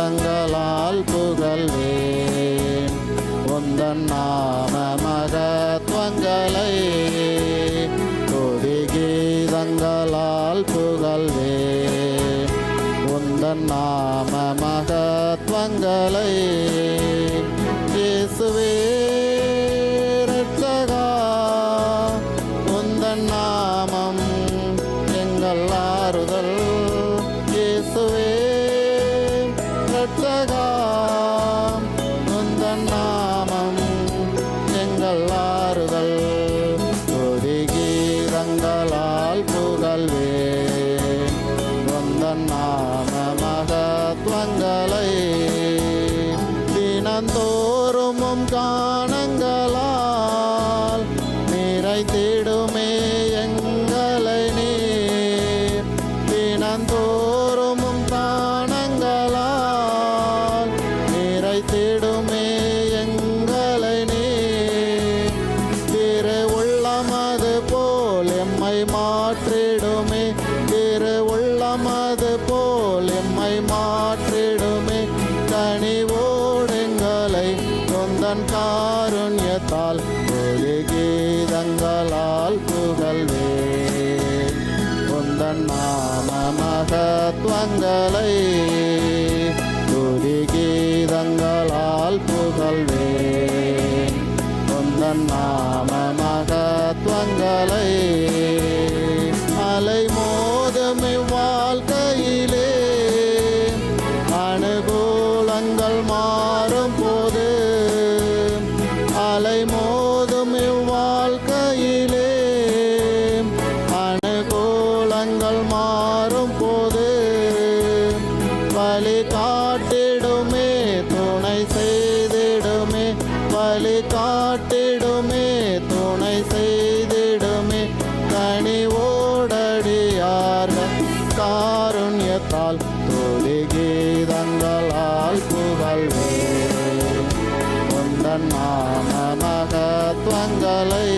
கரங்களால் புகழ்வேன். உந்தன் நாம மகத்துவங்களை துதி கீதங்களால் புகழ்வேன். உந்தன் நாம மகத்துவங்களை இயேசுவே ரட்சகா உந்தன் நாமம் எங்கள் ஆறுதல் இயேசுவே. ரட்சகா உந்தன் நாமம் எங்கள் ஆறுதல். துதி கீதங்களால் புகழ்வே. உந்தன் நாம மகத்வங்களை தினந்தோறுமும் காணங்களால் நிறைத்திடுமே எங்களை நீர். தினந்தோறுமும் எம்மை மாற்றிடுமே. கனிவோடுங்களை சொந்தன் காருண்யத்தால் ஒரு கீதங்களால் புகழ்வே. உந்தன் நாம மகத்வங்களை மோதும் வாழ்க்கையிலே. அனுகூலங்கள் மாறும் போது வழி காட்டிடுமே துணை செய்திடுமே. வழி காட்டிடுமே துணை செய்திடுமே. கனிவோடடியார்கள் காருண்யத்தால் துதி கீதங்களால் புகழ்வே உந்தன் நாம மகத்வங்களை